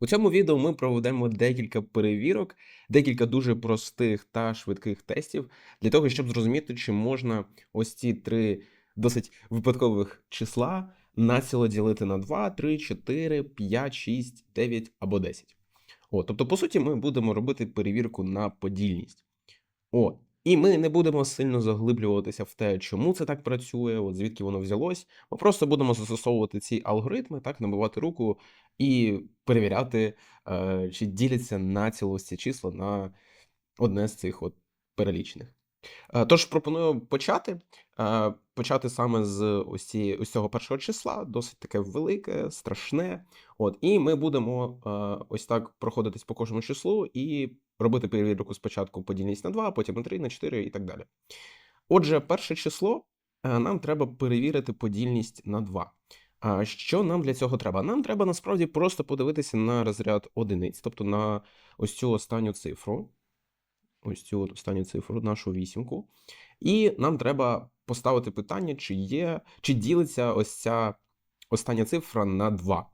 У цьому відео ми проведемо декілька перевірок, декілька дуже простих та швидких тестів для того, щоб зрозуміти, чи можна ось ці три досить випадкових числа націло ділити на 2, 3, 4, 5, 6, 9 або 10. От, тобто, по суті, ми будемо робити перевірку на подільність. От. І ми не будемо сильно заглиблюватися в те, чому це так працює, от звідки воно взялось. Ми просто будемо застосовувати ці алгоритми, так, набивати руку і перевіряти, е, чи діляться на цілості числа на одне з цих от перелічених. Е, Тож пропоную почати. Е, Почати саме з ось, ось цього першого числа, досить таке велике, страшне. От, і ми будемо е, ось так проходитись по кожному числу і робити перевірку спочатку подільність на 2, потім на 3, на 4 і так далі. Отже, перше число нам треба перевірити подільність на 2. А що нам для цього треба? Нам треба насправді просто подивитися на розряд одиниць, тобто на ось цю останню цифру. Ось цю от останню цифру, нашу вісімку. І нам треба поставити питання, чи є, чи ділиться ось ця остання цифра на 2.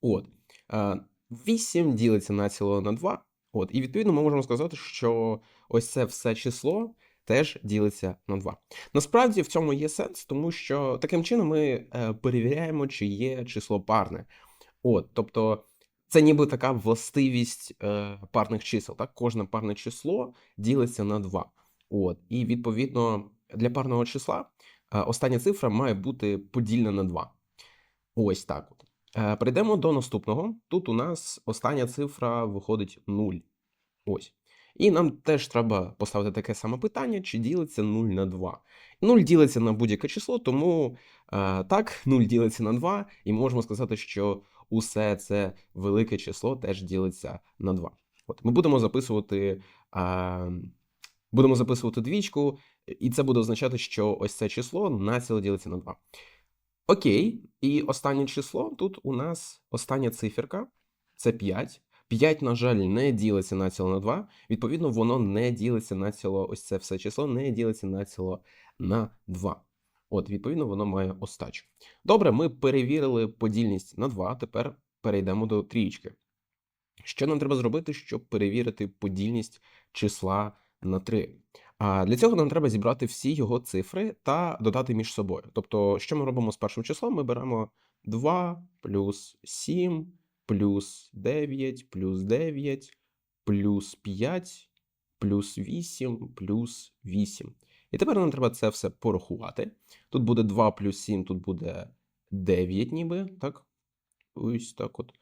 От. Е, 8 ділиться націло на 2. От. І відповідно ми можемо сказати, що ось це все число теж ділиться на 2. Насправді в цьому є сенс, тому що таким чином ми е, перевіряємо, чи є число парне. От, тобто. Це ніби така властивість е, парних чисел. Так, кожне парне число ділиться на 2. От, і відповідно для парного числа е, остання цифра має бути подільна на 2. Ось так. От. Е, перейдемо до наступного. Тут у нас остання цифра виходить 0. Ось. І нам теж треба поставити таке саме питання, чи ділиться 0 на 2. 0 ділиться на будь-яке число, тому е, так, 0 ділиться на 2, і можемо сказати, що усе це велике число теж ділиться на 2. От, ми будемо записувати, е, будемо записувати двічку, і це буде означати, що ось це число націло ділиться на 2. Окей, і останнє число тут у нас остання циферка це 5. 5, на жаль, не ділиться націло на 2. Відповідно, воно не ділиться націло, ось це все число не ділиться націло на 2. От, відповідно, воно має остачу. Добре, ми перевірили подільність на 2. Тепер перейдемо до трієчки. Що нам треба зробити, щоб перевірити подільність числа на 3? А для цього нам треба зібрати всі його цифри та додати між собою. Тобто, що ми робимо з першим числом? Ми беремо 2 плюс 7 плюс 9 плюс 9 плюс 5 плюс 8 плюс 8. І тепер нам треба це все порахувати. Тут буде 2 плюс 7, тут буде 9 ніби, так? Ось так от.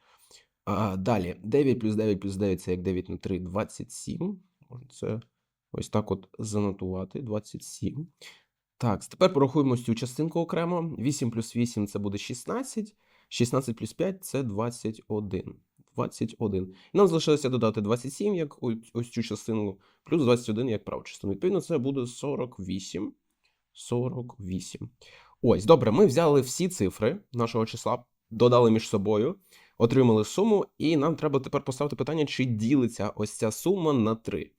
А, далі, 9 плюс 9 плюс 9 це як 9 на 3, 27. Це ось так от занотувати, 27. Так, тепер порахуємо цю частинку окремо. 8 плюс 8 це буде 16. 16 плюс 5 це 21. 21. І нам залишилося додати 27 як ось цю частину, плюс 21 як праву частину. Відповідно, це буде 48. 48. Ось, добре, ми взяли всі цифри нашого числа, додали між собою, отримали суму, і нам треба тепер поставити питання, чи ділиться ось ця сума на 3.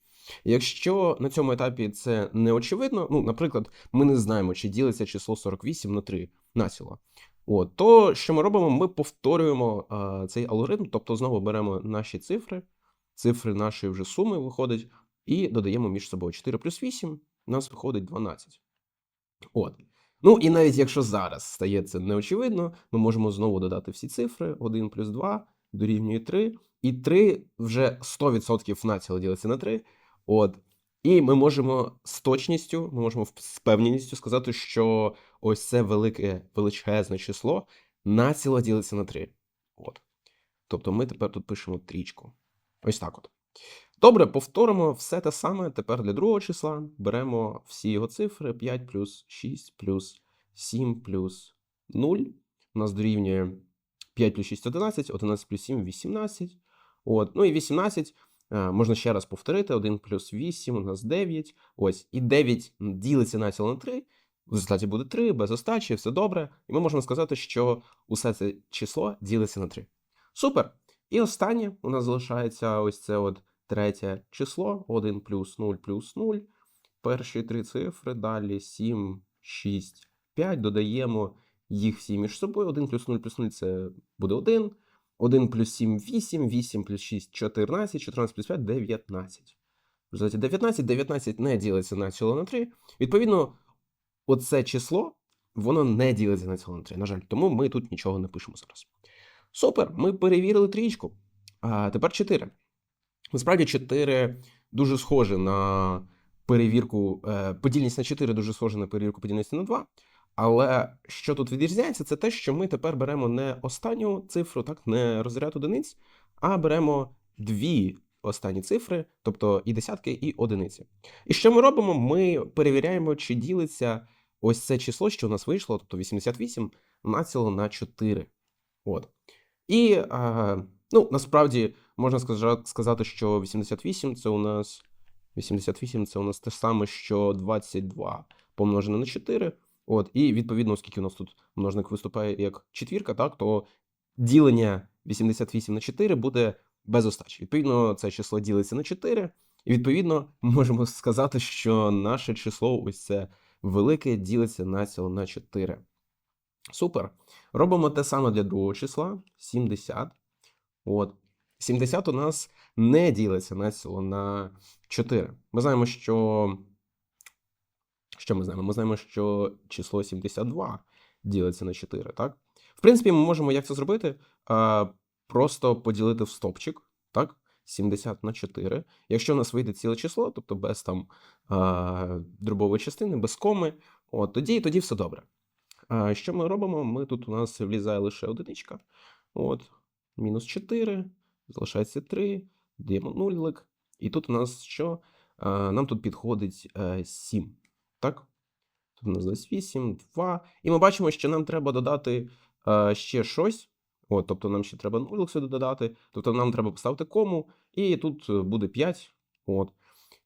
Якщо на цьому етапі це не очевидно, ну, наприклад, ми не знаємо, чи ділиться число 48 на 3 націло. От, то що ми робимо? Ми повторюємо а, цей алгоритм, тобто знову беремо наші цифри, цифри нашої вже суми виходить, і додаємо між собою 4 плюс 8, у нас виходить 12. От. Ну і навіть якщо зараз стає це неочевидно, ми можемо знову додати всі цифри: 1 плюс 2 дорівнює 3, і 3 вже 100% націло ділиться на 3. От. І ми можемо з точністю, ми можемо з певністю сказати, що ось це велике величезне число націло ділиться на 3. От. Тобто ми тепер тут пишемо трічку. Ось так от. Добре, повторимо все те саме. Тепер для другого числа беремо всі його цифри: 5 плюс 6 плюс 7 плюс 0. У нас дорівнює 5 плюс 6 11, 11 плюс 7 18. От. Ну і 18. Е, Можна ще раз повторити: 1 плюс 8 у нас 9. Ось, і 9 ділиться націло на 3. В результаті буде 3, без остачі, все добре. І ми можемо сказати, що усе це число ділиться на 3. Супер! І останнє у нас залишається ось це от третє число: 1 плюс 0 плюс 0. Перші три цифри, далі 7, 6, 5. Додаємо їх всі між собою. 1 плюс 0 плюс 0 це буде 1. 1 плюс 7 8, 8 плюс 6 14, 14 плюс 5 19. В результаті 19, 19 не ділиться на ціло на 3. Відповідно, оце число, воно не ділиться на ціло на 3, на жаль. Тому ми тут нічого не пишемо зараз. Супер, ми перевірили трічку. А тепер 4. Насправді 4 дуже схоже на перевірку, е, подільність на 4 дуже схоже на перевірку подільності на 2. Але що тут відрізняється, це те, що ми тепер беремо не останню цифру, так, не розряд одиниць, а беремо дві останні цифри, тобто і десятки, і одиниці. І що ми робимо? Ми перевіряємо, чи ділиться ось це число, що у нас вийшло, тобто 88, націло на 4. От. І а, ну, насправді можна сказати, що 88 це у нас 88 це у нас те саме, що 22 помножене на 4. От, і відповідно, оскільки у нас тут множник виступає як четвірка, так, то ділення 88 на 4 буде без остачі. Відповідно, це число ділиться на 4. І відповідно, можемо сказати, що наше число, ось це велике, ділиться націло на 4. Супер. Робимо те саме для другого числа 70. От. 70 у нас не ділиться націло на 4. Ми знаємо, що. Що ми знаємо? Ми знаємо, що число 72 ділиться на 4, так? В принципі, ми можемо як це зробити? Просто поділити в стопчик, так? 70 на 4. Якщо у нас вийде ціле число, тобто без там дробової частини, без коми, от, тоді, тоді все добре. Що ми робимо? Ми тут у нас влізає лише одиничка. От, мінус 4, залишається 3, даємо нулик. І тут у нас що? Нам тут підходить е, 7. Так? Тут у нас десь 8, 2. І ми бачимо, що нам треба додати е, ще щось. От, тобто нам ще треба нулик сюди додати. Тобто нам треба поставити кому, і тут е, буде 5. От.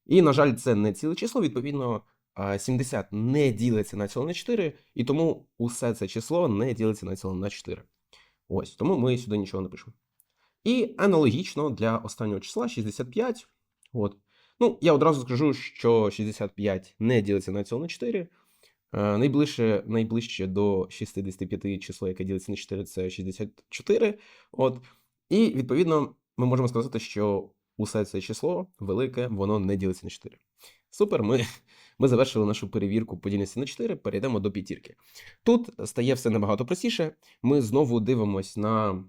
І, на жаль, це не ціле число, відповідно, е, 70 не ділиться на ціло на 4, і тому усе це число не ділиться на ціло на 4. Ось, тому ми сюди нічого не пишемо. І аналогічно для останнього числа 65. От. Ну, я одразу скажу, що 65 не ділиться на ціло на 4. Е, Найближче, найближче до 65 число, яке ділиться на 4, це 64. От. І відповідно ми можемо сказати, що усе це число велике, воно не ділиться на 4. Супер, ми, ми завершили нашу перевірку подільності на 4, перейдемо до п'ятірки. Тут стає все набагато простіше. Ми знову дивимось на,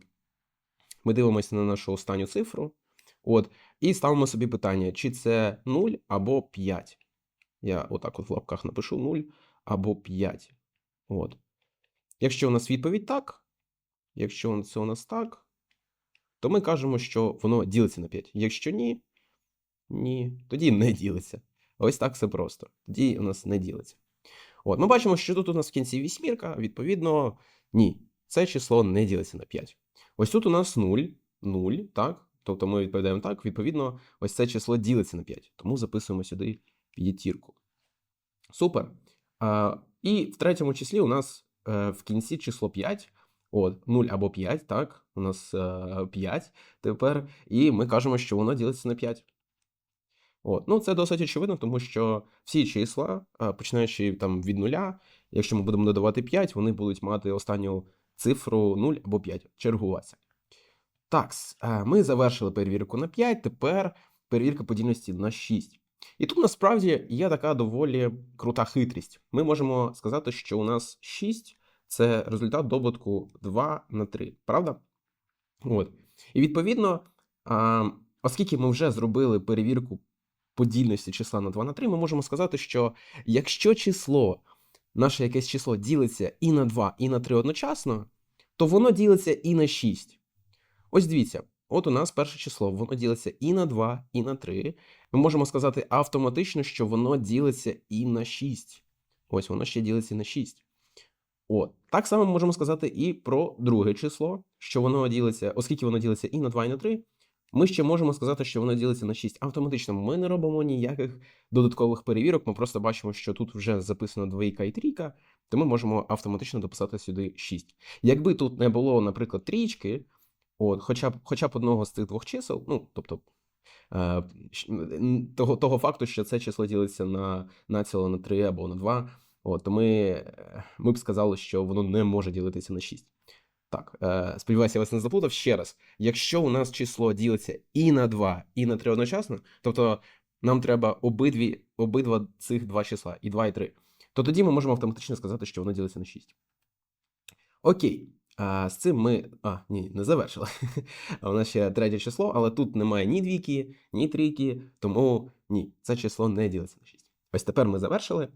ми дивимося на нашу останню цифру. От, і ставимо собі питання, чи це 0 або 5. Я отак от в лапках напишу 0 або 5. От. Якщо у нас відповідь так, якщо це у нас так, то ми кажемо, що воно ділиться на 5. Якщо ні, ні, тоді не ділиться. Ось так все просто. Тоді у нас не ділиться. От, ми бачимо, що тут у нас в кінці вісьмірка, відповідно, ні, це число не ділиться на 5. Ось тут у нас 0, 0, так? Тобто ми відповідаємо так, відповідно, ось це число ділиться на 5. Тому записуємо сюди п'ятірку. Супер. А, і в третьому числі у нас е, в кінці число 5. От, 0 або 5, так, у нас е, 5 тепер, і ми кажемо, що воно ділиться на 5. От, ну це досить очевидно, тому що всі числа, е, починаючи там від нуля, якщо ми будемо додавати 5, вони будуть мати останню цифру 0 або 5, чергуватися. Так, ми завершили перевірку на 5, тепер перевірка подільності на 6. І тут насправді є така доволі крута хитрість. Ми можемо сказати, що у нас 6 це результат добутку 2 на 3, правда? От. І відповідно, оскільки ми вже зробили перевірку подільності числа на 2 на 3, ми можемо сказати, що якщо число, наше якесь число ділиться і на 2, і на 3 одночасно, то воно ділиться і на 6. Ось дивіться, от у нас перше число, воно ділиться і на 2, і на 3. Ми можемо сказати автоматично, що воно ділиться і на 6. Ось воно ще ділиться на 6. От. Так само можемо сказати і про друге число, що воно ділиться, оскільки воно ділиться і на 2, і на 3, ми ще можемо сказати, що воно ділиться на 6. Автоматично ми не робимо ніяких додаткових перевірок, ми просто бачимо, що тут вже записано двійка і трійка, то ми можемо автоматично дописати сюди 6. Якби тут не було, наприклад, трічки, от, хоча б хоча б одного з цих двох чисел, ну, тобто е, того того факту, що це число ділиться на націло на 3 або на 2, от, то ми, ми б сказали, що воно не може ділитися на 6. Так, е, сподіваюся, я вас не заплутав. Ще раз, якщо у нас число ділиться і на 2, і на 3 одночасно, тобто нам треба обидві, обидва цих два числа, і 2, і 3, то тоді ми можемо автоматично сказати, що воно ділиться на 6. Окей. А, з цим ми. А, ні, не завершили. У нас ще третє число, але тут немає ні двійки, ні трійки, тому ні, це число не ділиться на 6. Ось тепер ми завершили.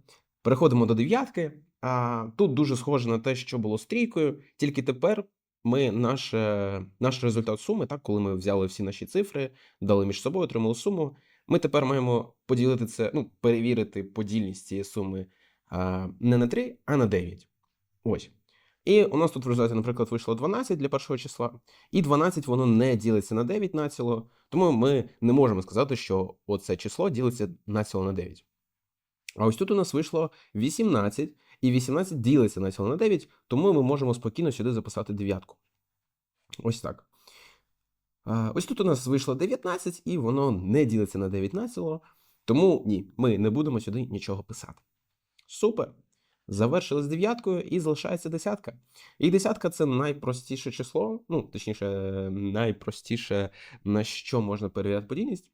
Переходимо до дев'ятки. А, тут дуже схоже на те, що було з трійкою, тільки тепер ми наш, е, наш результат суми, так, коли ми взяли всі наші цифри, дали між собою, отримали суму. Ми тепер маємо поділити це, ну, перевірити подільність цієї суми а, не на 3, а на 9. Ось. І у нас тут в результаті, наприклад, вийшло 12 для першого числа, і 12 воно не ділиться на 9 націло, тому ми не можемо сказати, що оце число ділиться націло на 9. А ось тут у нас вийшло 18, і 18 ділиться націло на 9, тому ми можемо спокійно сюди записати дев'ятку. Ось так. Ось тут у нас вийшло 19, і воно не ділиться на 9 націло, тому ні, ми не будемо сюди нічого писати. Супер! Завершили з дев'яткою і залишається десятка. І десятка це найпростіше число, ну, точніше, найпростіше, на що можна перевіряти подільність.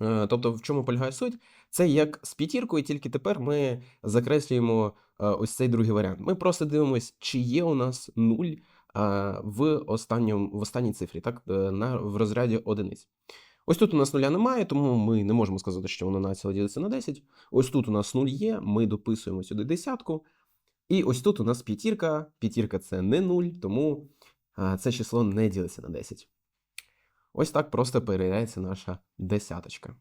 Е, Тобто, в чому полягає суть? Це як з п'ятіркою, тільки тепер ми закреслюємо е, ось цей другий варіант. Ми просто дивимося, чи є у нас нуль е, в, останньому, в останній цифрі, так, на, в розряді одиниць. Ось тут у нас нуля немає, тому ми не можемо сказати, що воно націло ділиться на 10. Ось тут у нас 0 є, ми дописуємо сюди десятку. І ось тут у нас п'ятірка. П'ятірка це не 0, тому це число не ділиться на 10. Ось так просто перевіряється наша десяточка.